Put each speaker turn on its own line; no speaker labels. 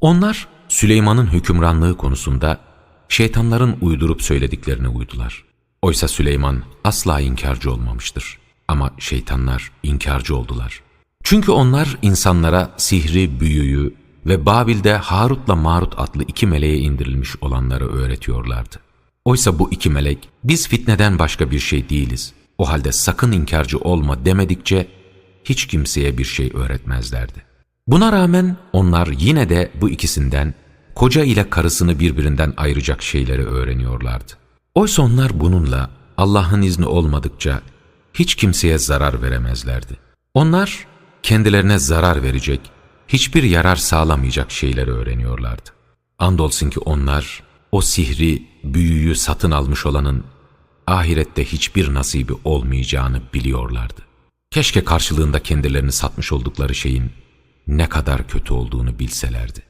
Onlar Süleyman'ın hükümranlığı konusunda şeytanların uydurup söylediklerine uydular. Oysa Süleyman asla inkarcı olmamıştır. Ama şeytanlar inkarcı oldular. Çünkü onlar insanlara sihri, büyüyü ve Babil'de Harut'la Marut adlı iki meleğe indirilmiş olanları öğretiyorlardı. Oysa bu iki melek biz fitneden başka bir şey değiliz. O halde sakın inkarcı olma demedikçe hiç kimseye bir şey öğretmezlerdi. Buna rağmen onlar yine de bu ikisinden koca ile karısını birbirinden ayıracak şeyleri öğreniyorlardı. Oysa onlar bununla Allah'ın izni olmadıkça hiç kimseye zarar veremezlerdi. Onlar kendilerine zarar verecek, hiçbir yarar sağlamayacak şeyleri öğreniyorlardı. Andolsun ki onlar o sihri, büyüyü satın almış olanın ahirette hiçbir nasibi olmayacağını biliyorlardı. Keşke karşılığında kendilerini satmış oldukları şeyin ne kadar kötü olduğunu bilselerdi.